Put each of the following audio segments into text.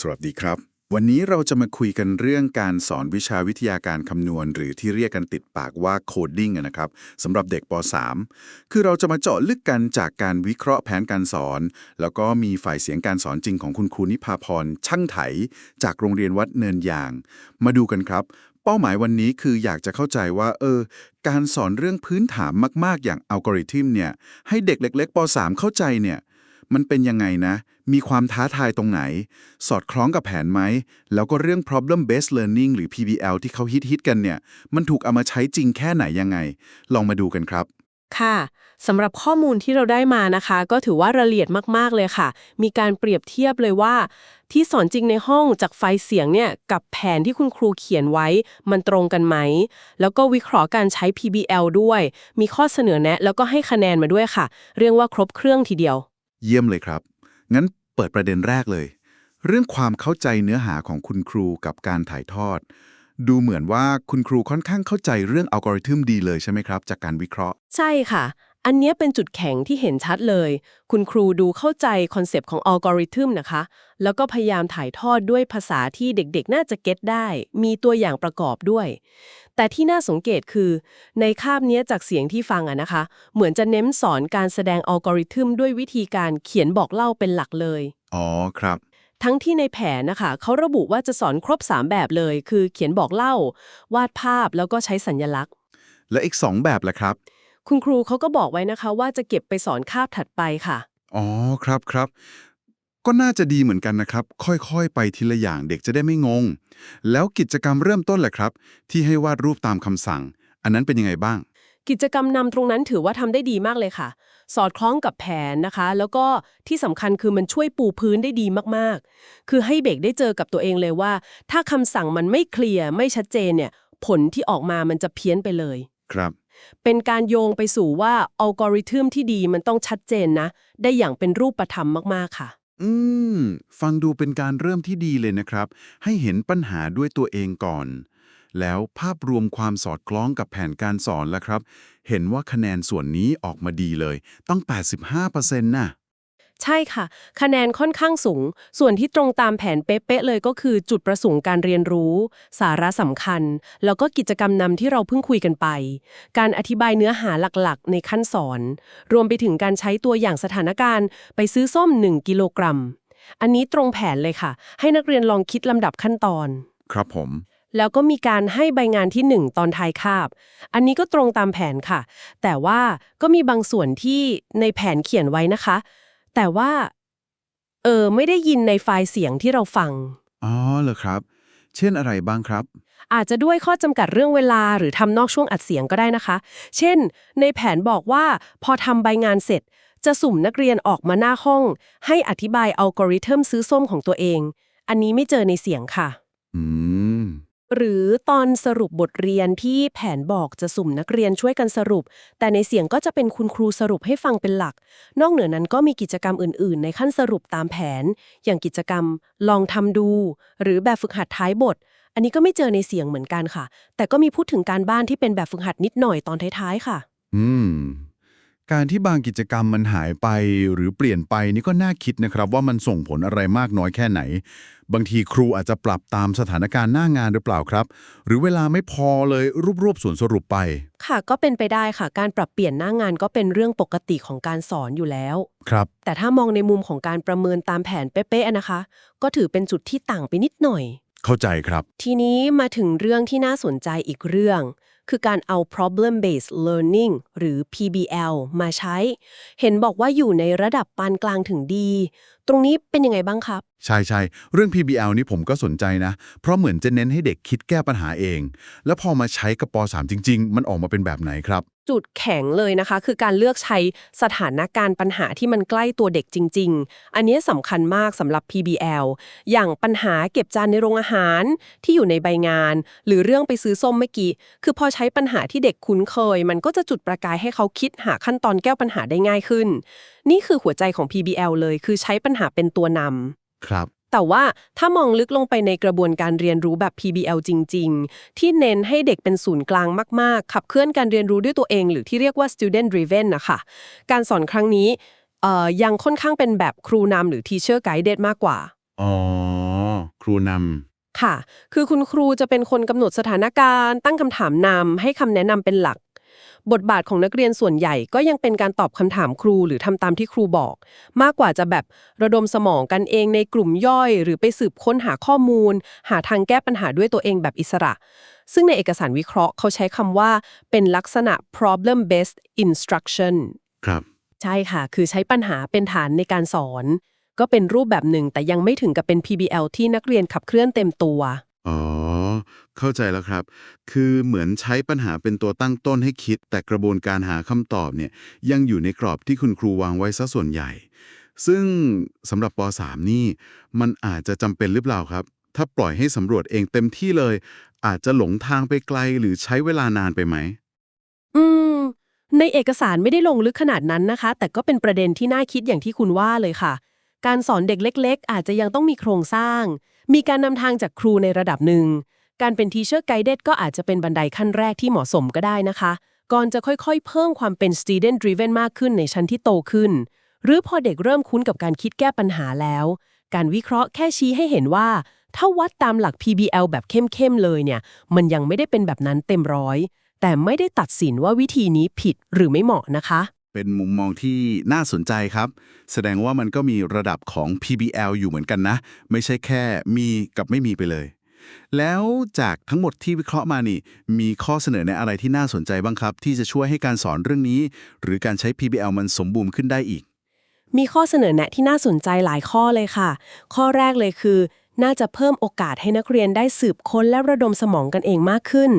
สวัสดีครับ วันนี้เราจะมาคุยกันเรื่องการสอนวิชาวิทยาการคำนวณ หรือที่เรียกกันติดปากว่าโคดดิ้งนะครับสำหรับเด็กป .3 คือเราจะมาเจาะลึกกันจากการวิเคราะห์แผนการสอน แล้วก็มีฝ่ายเสียงการสอนจริงของคุณครูนิพาพรช่างไถ จากโรงเรียนวัดเนินยาง มาดูกันครับเป้าหมายวันนี้คืออยากจะเข้าใจว่า เออ การสอนเรื่องพื้นฐานมาก ๆ อย่างอัลกอริทึมเนี่ย ให้เด็กเล็กๆป .3 เข้าใจเนี่ย มันเป็นยังไงนะ มีความท้าทายตรงไหน สอดคล้องกับแผนไหม แล้วก็เรื่อง problem based learning หรือ PBL ที่เขาฮิตๆกันเนี่ย มันถูกเอามาใช้จริงแค่ไหนยังไง ลองมาดูกันครับ ค่ะสำหรับข้อมูลที่เราได้มานะคะ ก็ถือว่าละเอียดมากๆเลยค่ะ มีการเปรียบเทียบเลยว่า ที่สอนจริงในห้องจากไฟเสียงเนี่ยกับแผนที่คุณครูเขียนไว้ มันตรงกันไหม แล้วก็วิเคราะห์การใช้ PBL ด้วย มีข้อเสนอแนะ แล้วก็ให้คะแนนมาด้วยค่ะ เรียกว่าครบเครื่องทีเดียว เยี่ยมเลยครับ งั้นเปิดประเด็นแรกเลย เรื่องความเข้าใจเนื้อหาของคุณครูกับการถ่ายทอด ดูเหมือนว่าคุณครูค่อนข้างเข้าใจเรื่องอัลกอริทึมดีเลยใช่ไหมครับ จากการวิเคราะห์ ใช่ค่ะ อันนี้เป็นจุดแข็งที่เห็นชัดเลย คุณครูดูเข้าใจคอนเซปต์ของอัลกอริทึมนะคะ แล้วก็พยายามถ่ายทอดด้วยภาษาที่เด็กๆ น่าจะเก็ตได้ มีตัวอย่างประกอบด้วย แต่ที่น่าสังเกตคือ ในคาบเนี้ยจากเสียงที่ฟังอะนะคะ เหมือนจะเน้นสอนการแสดงอัลกอริทึมด้วยวิธีการเขียนบอกเล่าเป็นหลักเลย อ๋อครับ ทั้งที่ในแผนนะคะ เขาระบุว่าจะสอนครบ 3 แบบเลย คือเขียนบอกเล่า วาดภาพแล้วก็ใช้สัญลักษณ์ และอีก 2 แบบล่ะครับ คุณครูเขาก็บอกไว้นะคะว่าจะเก็บไปสอนคาบถัดไปค่ะ อ๋อครับครับ ก็น่าจะดีเหมือนกันนะครับ ค่อยๆ ไปทีละอย่างเด็กจะได้ไม่งง แล้วกิจกรรมเริ่มต้นแหละครับ ที่ให้วาดรูปตามคำสั่ง อันนั้นเป็นยังไงบ้าง กิจกรรมนำตรงนั้นถือว่าทำได้ดีมากเลยค่ะ สอดคล้องกับแผนนะคะ แล้วก็ที่สำคัญคือมันช่วยปูพื้นได้ดีมากๆ คือให้เด็กได้เจอกับตัวเองเลยว่า ถ้าคำสั่งมันไม่เคลียร์ไม่ชัดเจนเนี่ย ผลที่ออกมามันจะเพี้ยนไปเลยครับเป็นการโยงไปสู่ว่าอัลกอริทึมที่ดีมันต้องชัดเจนนะ ได้อย่างเป็นรูปธรรมมาก ๆ ค่ะ อืม ฟังดูเป็นการเริ่มที่ดีเลยนะครับ ให้เห็นปัญหาด้วยตัวเองก่อน แล้วภาพรวมความสอดคล้องกับแผนการสอนแล้วครับ เห็นว่าคะแนนส่วนนี้ออกมาดีเลยต้อง85%น่ะ ใช่ค่ะ คะแนนค่อนข้างสูง ส่วนที่ตรงตามแผนเป๊ะๆเลยก็คือจุดประสงค์การเรียนรู้ สาระสำคัญ แล้วก็กิจกรรมนำที่เราเพิ่งคุยกันไป การอธิบายเนื้อหาหลักๆ ในขั้นสอน รวมไปถึงการใช้ตัวอย่างสถานการณ์ ไปซื้อส้ม 1 กิโลกรัม อันนี้ตรงแผนเลยค่ะ ให้นักเรียนลองคิดลำดับขั้นตอน ครับผม แล้วก็มีการให้ใบงานที่ 1 ตอนท้ายคาบ อันนี้ก็ตรงตามแผนค่ะ แต่ว่าก็มีบางส่วนที่ในแผนเขียนไว้นะคะ แต่ว่าเออไม่ได้ยินในไฟล์เสียงที่เราฟัง อ๋อเหรอครับ เช่นอะไรบ้างครับ อาจจะด้วยข้อจำกัดเรื่องเวลาหรือทำนอกช่วงอัดเสียงก็ได้นะคะ เช่น ในแผนบอกว่าพอทำใบงานเสร็จ จะสุ่มนักเรียนออกมาหน้าห้อง ให้อธิบายอัลกอริทึมซื้อส้มของตัวเอง อันนี้ไม่เจอในเสียงค่ะ อืม หรือตอนสรุปบทเรียนที่แผนบอกจะสุ่มนักเรียนช่วยกันสรุป แต่ในเสียงก็จะเป็นคุณครูสรุปให้ฟังเป็นหลัก นอกเหนือนั้นก็มีกิจกรรมอื่น ๆ ในขั้นสรุปตามแผน อย่างกิจกรรมลองทำดู หรือแบบฝึกหัดท้ายบท อันนี้ก็ไม่เจอในเสียงเหมือนกันค่ะ แต่ก็มีพูดถึงการบ้านที่เป็นแบบฝึกหัดนิดหน่อยตอนท้ายๆค่ะ อืม การที่บางกิจกรรมมันหายไปหรือเปลี่ยนไปนี่ก็น่าคิดนะครับ ว่ามันส่งผลอะไรมากน้อยแค่ไหน บางทีครูอาจจะปรับตามสถานการณ์หน้างานหรือเปล่าครับ หรือเวลาไม่พอเลยรวบรวบส่วนสรุปไป ค่ะก็เป็นไปได้ค่ะ การปรับเปลี่ยนหน้างานก็เป็นเรื่องปกติของการสอนอยู่แล้ว ครับ แต่ถ้ามองในมุมของการประเมินตามแผนเป๊ะๆนะคะ ก็ถือเป็นจุดที่ต่างไปนิดหน่อย เข้าใจครับ ทีนี้มาถึงเรื่องที่น่าสนใจอีกเรื่อง คือการเอา problem based learning หรือ PBL มาใช้ เห็นบอกว่าอยู่ในระดับปานกลางถึงดี ตรงนี้เป็นยังไงบ้างครับ ใช่ใช่เรื่อง PBL นี่ผมก็สนใจนะ เพราะเหมือนจะเน้นให้เด็กคิดแก้ปัญหาเอง แล้วพอมาใช้กับป .3 จริง ๆ มันออกมาเป็นแบบไหนครับ จุดแข็งเลยนะคะ คือการเลือกใช้สถานการณ์ปัญหาที่มันใกล้ตัวเด็กจริง ๆ อันนี้สำคัญมากสำหรับ PBL อย่างปัญหาเก็บจานในโรงอาหารที่อยู่ในใบงาน หรือเรื่องไปซื้อส้มเมื่อกี้ คือพอใช้ปัญหาที่เด็กคุ้นเคย มันก็จะจุดประกายให้เขาคิดหาขั้นตอนแก้ปัญหาได้ง่ายขึ้น นี่คือหัวใจของ PBL เลย คือใช้ปัญหาเป็นตัวนำครับ แต่ว่าถ้ามองลึกลงไปในกระบวนการเรียนรู้แบบ PBL จริง ๆ ที่เน้นให้เด็กเป็นศูนย์กลางมาก ๆ ขับเคลื่อนการเรียนรู้ด้วยตัวเอง หรือที่เรียกว่า student driven นะคะการสอนครั้งนี้เอ่อยังค่อนข้างเป็นแบบครูนำหรือ teacher guided มากกว่า อ๋อรูนค่ะ คือคุณครูจะเป็นคนกำหนดสถานการณ์ ตั้งคำถามนำให้คำแนะนำเป็นหลัก บทบาทของนักเรียนส่วนใหญ่ก็ยังเป็นการตอบคำถามครูหรือทำตามที่ครูบอก มากกว่าจะแบบระดมสมองกันเองในกลุ่มย่อย หรือไปสืบค้นหาข้อมูล หาทางแก้ปัญหาด้วยตัวเองแบบอิสระ ซึ่งในเอกสารวิเคราะห์เขาใช้คำว่าเป็นลักษณะ problem based instruction ำครับ ใช่ค่ะ คือใช้ปัญหาเป็นฐานในการสอน ก็เป็นรูปแบบหนึ่งแต่ยังไม่ถึงกับเป็น PBL ที่นักเรียนขับเคลื่อนเต็มตัว อ๋อ เข้าใจแล้วครับ คือเหมือนใช้ปัญหาเป็นตัวตั้งต้นให้คิด แต่กระบวนการหาคำตอบเนี่ยยังอยู่ในกรอบที่คุณครูวางไว้ซะส่วนใหญ่ ซึ่งสำหรับป .3 นี่ มันอาจจะจำเป็นหรือเปล่าครับ ถ้าปล่อยให้สำรวจเองเต็มที่เลย อาจจะหลงทางไปไกลหรือใช้เวลานานไปไหม อืม ในเอกสารไม่ได้ลงลึกขนาดนั้นนะคะ แต่ก็เป็นประเด็นที่น่าคิดอย่างที่คุณว่าเลยค่ะ การสอนเด็กเล็ก ๆ อาจจะยังต้องมีโครงสร้าง มีการนำทางจากครูในระดับหนึ่ง การเป็น Teacher Guided ก็อาจจะเป็นบันไดขั้นแรกที่เหมาะสมก็ได้นะคะ ก่อนจะค่อยๆ เพิ่มความเป็น Student Driven มากขึ้นในชั้นที่โตขึ้น หรือพอเด็กเริ่มคุ้นกับการคิดแก้ปัญหาแล้ว การวิเคราะห์แค่ชี้ให้เห็นว่า ถ้าวัดตามหลัก PBL แบบเข้มๆเลยเนี่ย มันยังไม่ได้เป็นแบบนั้นเต็มร้อย แต่ไม่ได้ตัดสินว่าวิธีนี้ผิดหรือไม่เหมาะนะคะ เป็นมุมมองที่น่าสนใจครับ แสดงว่ามันก็มีระดับของ PBL อยู่เหมือนกันนะ ไม่ใช่แค่มีกับไม่มีไปเลย แล้วจากทั้งหมดที่วิเคราะห์มานี่ มีข้อเสนอในอะไรที่น่าสนใจบ้างครับ ที่จะช่วยให้การสอนเรื่องนี้ หรือการใช้ PBL มันสมบูรณ์ขึ้นได้อีก มีข้อเสนอแนะที่น่าสนใจหลายข้อเลยค่ะ ข้อแรกเลยคือ น่าจะเพิ่มโอกาสให้นักเรียนได้สืบค้นและระดมสมองกันเองมากขึ้น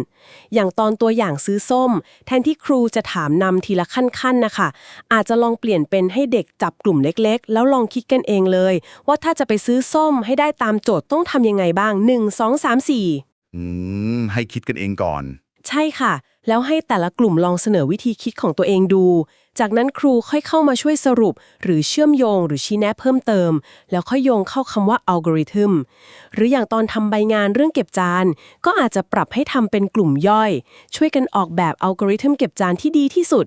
อย่างตอนตัวอย่างซื้อส้ม แทนที่ครูจะถามนำทีละขั้นๆนะคะ อาจจะลองเปลี่ยนเป็นให้เด็กจับกลุ่มเล็กๆ แล้วลองคิดกันเองเลย ว่าถ้าจะไปซื้อส้มให้ได้ตามโจทย์ต้องทำยังไงบ้าง 1 2 3 4 อืม ให้คิดกันเองก่อน ใช่ค่ะ แล้วให้แต่ละกลุ่มลองเสนอวิธีคิดของตัวเองดู จากนั้นครูค่อยเข้ามาช่วยสรุป หรือเชื่อมโยงหรือชี้แนะเพิ่มเติม แล้วค่อยโยงเข้าคำว่าอัลกอริทึมหรืออย่างตอนทำใบงานเรื่องเก็บจาน ก็อาจจะปรับให้ทำเป็นกลุ่มย่อย ช่วยกันออกแบบอัลกอริทึมเก็บจานที่ดีที่สุด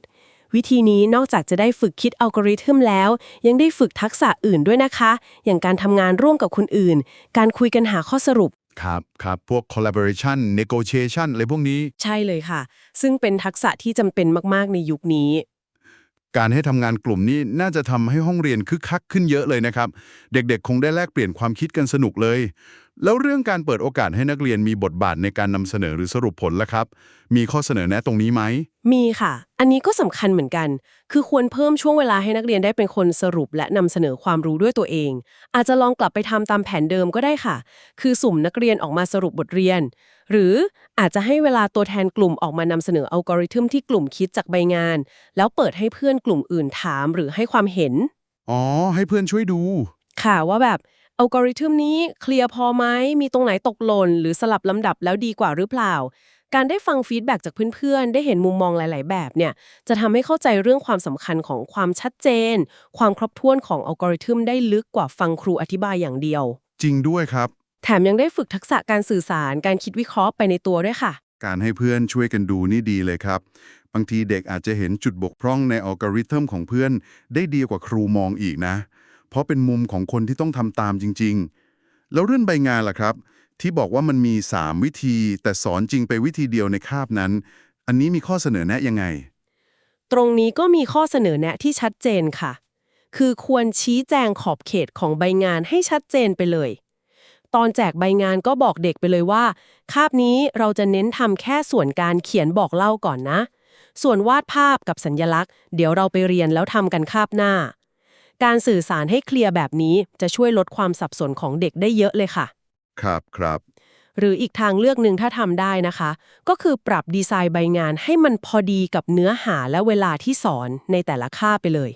วิธีนี้นอกจากจะได้ฝึกคิดอัลกอริทึมแล้ว ยังได้ฝึกทักษะอื่นด้วยนะคะ อย่างการทำงานร่วมกับคนอื่น การคุยกันหาข้อสรุป ครับครับพวก collaboration negotiation อะไรพวกนี้ ใช่เลยค่ะ ซึ่งเป็นทักษะที่จำเป็นมาก ๆ ในยุคนี้ การให้ทำงานกลุ่มนี้น่าจะทำให้ห้องเรียนคึกคักขึ้นเยอะเลยนะครับ เด็กๆ คงได้แลกเปลี่ยนความคิดกันสนุกเลย แล้วเรื่องการเปิดโอกาสให้นักเรียนมีบทบาทในการนำเสนอหรือสรุปผลล่ะครับ มีข้อเสนอแนะตรงนี้ไหม มีค่ะ อันนี้ก็สำคัญเหมือนกัน คือควรเพิ่มช่วงเวลาให้นักเรียนได้เป็นคนสรุปและนำเสนอความรู้ด้วยตัวเอง อาจจะลองกลับไปทำตามแผนเดิมก็ได้ค่ะ คือสุ่มนักเรียนออกมาสรุปบทเรียน หรืออาจจะให้เวลาตัวแทนกลุ่มออกมานำเสนออัลกอริทึมที่กลุ่มคิดจากใบงาน แล้วเปิดให้เพื่อนกลุ่มอื่นถามหรือให้ความเห็น อ๋อ ให้เพื่อนช่วยดู ค่ะว่าแบบ อัลกอริทึมนี้เคลียร์พอไหมมีตรงไหนตกหล่น หรือสลับลำดับแล้วดีกว่าหรือเปล่า การได้ฟังฟีดแบ็กจากเพื่อนๆ ได้เห็นมุมมองหลาย ๆ แบบเนี่ยจะทำให้เข้าใจเรื่องความสำคัญของความชัดเจน ความครบถ้วนของอัลกอริทึมได้ลึกกว่าฟังครูอธิบายอย่างเดียว จริงด้วยครับ แถมยังได้ฝึกทักษะการสื่อสารการคิดวิเคราะห์ไปในตัวด้วยค่ะ การให้เพื่อนช่วยกันดูนี่ดีเลยครับ บางทีเด็กอาจจะเห็นจุดบกพร่องในอัลกอริทึมของเพื่อน ได้ดีกว่าครูมองอีกนะ เพราะเป็นมุมของคนที่ต้องทำตามจริง ๆ แล้วเรื่องใบงานล่ะครับ ที่บอกว่ามันมี 3 วิธี แต่สอนจริงไปวิธีเดียวในคาบนั้น อันนี้มีข้อเสนอแนะยังไง ตรงนี้ก็มีข้อเสนอแนะที่ชัดเจนค่ะ คือควรชี้แจงขอบเขตของใบงานให้ชัดเจนไปเลย ตอนแจกใบงานก็บอกเด็กไปเลยว่า คาบนี้เราจะเน้นทำแค่ส่วนการเขียนบอกเล่าก่อนนะ ส่วนวาดภาพกับสัญญลักษณ์ เดี๋ยวเราไปเรียนแล้วทำกันคาบหน้า การสื่อสารให้เคลียร์แบบนี้จะช่วยลดความสับสนของเด็กได้เยอะเลยค่ะ ครับครับ หรืออีกทางเลือกหนึ่งถ้าทำได้นะคะ ก็คือปรับดีไซน์ใบงานให้มันพอดีกับเนื้อหาและเวลาที่สอนในแต่ละคาบไปเลย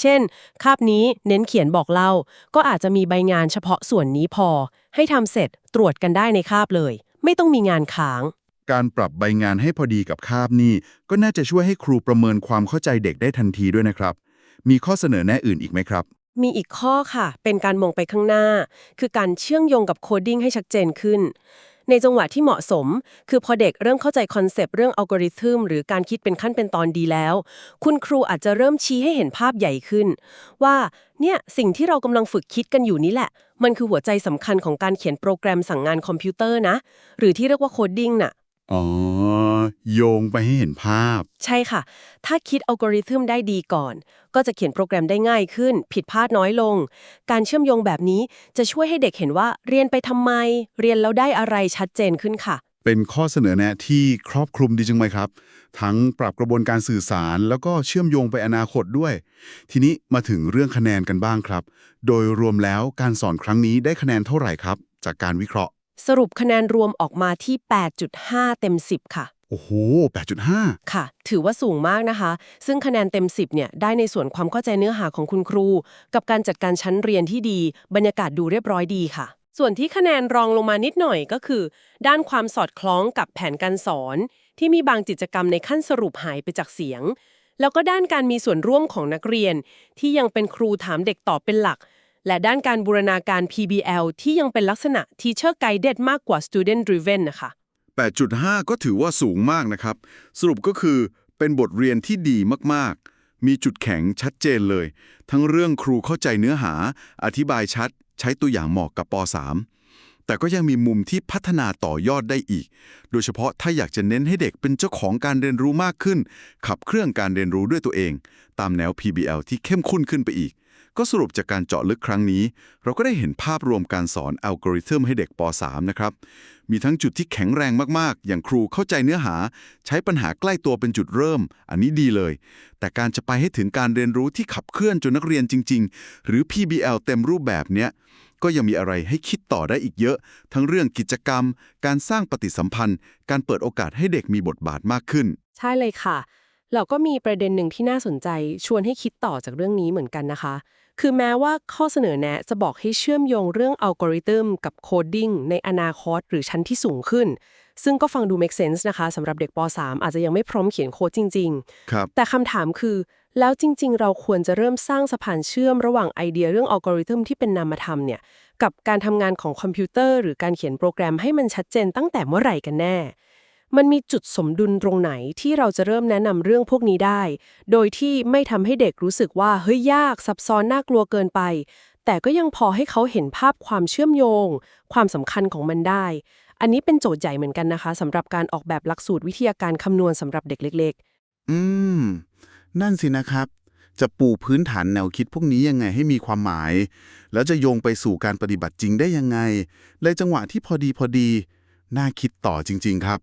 เช่น คาบนี้เน้นเขียนบอกเล่า ก็อาจจะมีใบงานเฉพาะส่วนนี้พอ ให้ทำเสร็จตรวจกันได้ในคาบเลย ไม่ต้องมีงานค้าง การปรับใบงานให้พอดีกับคาบนี่ก็น่าจะช่วยให้ครูประเมินความเข้าใจเด็กได้ทันทีด้วยนะครับ มีข้อเสนอแนะอื่นอีกไหมครับ มีอีกข้อค่ะ เป็นการมองไปข้างหน้า คือการเชื่อมโยงกับโคดดิ้งให้ชัดเจนขึ้น ในจังหวะที่เหมาะสม คือพอเด็กเริ่มเข้าใจคอนเซปต์เรื่องอัลกอริทึมหรือการคิดเป็นขั้นเป็นตอนดีแล้ว คุณครูอาจจะเริ่มชี้ให้เห็นภาพใหญ่ขึ้น ว่าเนี่ยสิ่งที่เรากำลังฝึกคิดกันอยู่นี้แหละ มันคือหัวใจสำคัญของการเขียนโปรแกรมสั่งงานคอมพิวเตอร์นะ หรือที่เรียกว่าโคดดิ้งน่ะ อ๋อ โยงไปให้เห็นภาพ ใช่ค่ะ ถ้าคิดอัลกอริทึมได้ดีก่อน ก็จะเขียนโปรแกรมได้ง่ายขึ้น ผิดพลาดน้อยลง การเชื่อมโยงแบบนี้จะช่วยให้เด็กเห็นว่าเรียนไปทำไม เรียนแล้วได้อะไรชัดเจนขึ้นค่ะ เป็นข้อเสนอแนะที่ครอบคลุมดีจังไหมครับ ทั้งปรับกระบวนการสื่อสาร แล้วก็เชื่อมโยงไปอนาคตด้วย ทีนี้มาถึงเรื่องคะแนนกันบ้างครับ โดยรวมแล้วการสอนครั้งนี้ได้คะแนนเท่าไหร่ครับ จากการวิเคราะห์สรุปคะแนนรวมออกมาที่ 8.5 เต็ม 10 ค่ะ โอ้โห 8.5 ค่ะ ถือว่าสูงมากนะคะ ซึ่งคะแนนเต็ม 10 เนี่ย ได้ในส่วนความเข้าใจเนื้อหาของคุณครู กับการจัดการชั้นเรียนที่ดี บรรยากาศดูเรียบร้อยดีค่ะ ส่วนที่คะแนนรองลงมานิดหน่อยก็คือ ด้านความสอดคล้องกับแผนการสอน ที่มีบางกิจกรรมในขั้นสรุปหายไปจากเสียง แล้วก็ด้านการมีส่วนร่วมของนักเรียน ที่ยังเป็นครูถามเด็กตอบเป็นหลัก และด้านการบูรณาการ PBL ที่ยังเป็นลักษณะ Teacher Guided มากกว่า Student Driven นะคะ 8.5 ก็ถือว่าสูงมากนะครับ สรุปก็คือเป็นบทเรียนที่ดีมากๆ มีจุดแข็งชัดเจนเลย ทั้งเรื่องครูเข้าใจเนื้อหา อธิบายชัด ใช้ตัวอย่างเหมาะกับป .3 แต่ก็ยังมีมุมที่พัฒนาต่อยอดได้อีก โดยเฉพาะถ้าอยากจะเน้นให้เด็กเป็นเจ้าของการเรียนรู้มากขึ้น ขับเครื่องการเรียนรู้ด้วยตัวเอง ตามแนว PBL ที่เข้มข้นขึ้นไปอีก ก็สรุปจากการเจาะลึกครั้งนี้ เราก็ได้เห็นภาพรวมการสอนอัลกอริทึมให้เด็กป .3 นะครับ มีทั้งจุดที่แข็งแรงมากๆ อย่างครูเข้าใจเนื้อหา ใช้ปัญหาใกล้ตัวเป็นจุดเริ่ม อันนี้ดีเลย แต่การจะไปให้ถึงการเรียนรู้ที่ขับเคลื่อนจนนักเรียนจริง ๆ หรือ PBL เต็มรูปแบบเนี้ยก็ยังมีอะไรให้คิดต่อได้อีกเยอะ ทั้งเรื่องกิจกรรม การสร้างปฏิสัมพันธ์ การเปิดโอกาสให้เด็กมีบทบาทมากขึ้น ใช่เลยค่ะ เราก็มีประเด็นหนึ่งที่น่าสนใจชวนให้คิดต่อจากเรื่องนี้เหมือนกันนะคะ คือแม้ว่าข้อเสนอแนะจะบอกให้เชื่อมโยงเรื่องอัลกอริทึมกับโคดดิ้งในอนาคตหรือชั้นที่สูงขึ้น ซึ่งก็ฟังดู make sense นะคะสำหรับเด็กป .3 อาจจะยังไม่พร้อมเขียนโค้ดจริง ๆ ครับ แต่คำถามคือ แล้วจริง ๆ เราควรจะเริ่มสร้างสะพานเชื่อมระหว่างไอเดียเรื่องอัลกอริทึมที่เป็นนามธรรมเนี่ยกับการทำงานของคอมพิวเตอร์หรือการเขียนโปรแกรมให้มันชัดเจนตั้งแต่เมื่อไหร่กันแน่ มันมีจุดสมดุลตรงไหนที่เราจะเริ่มแนะนำเรื่องพวกนี้ได้ โดยที่ไม่ทำให้เด็กรู้สึกว่าเฮ้ยยากซับซ้อนน่ากลัวเกินไป แต่ก็ยังพอให้เขาเห็นภาพความเชื่อมโยง ความสำคัญของมันได้ อันนี้เป็นโจทย์ใหญ่เหมือนกันนะคะสำหรับการออกแบบหลักสูตรวิทยาการคำนวณสำหรับเด็กเล็ก ๆ อืม นั่นสินะครับ จะปูพื้นฐานแนวคิดพวกนี้ยังไงให้มีความหมาย แล้วจะโยงไปสู่การปฏิบัติจริงได้ยังไงในจังหวะที่พอดีพอดีน่าคิดต่อจริง ๆ ครับ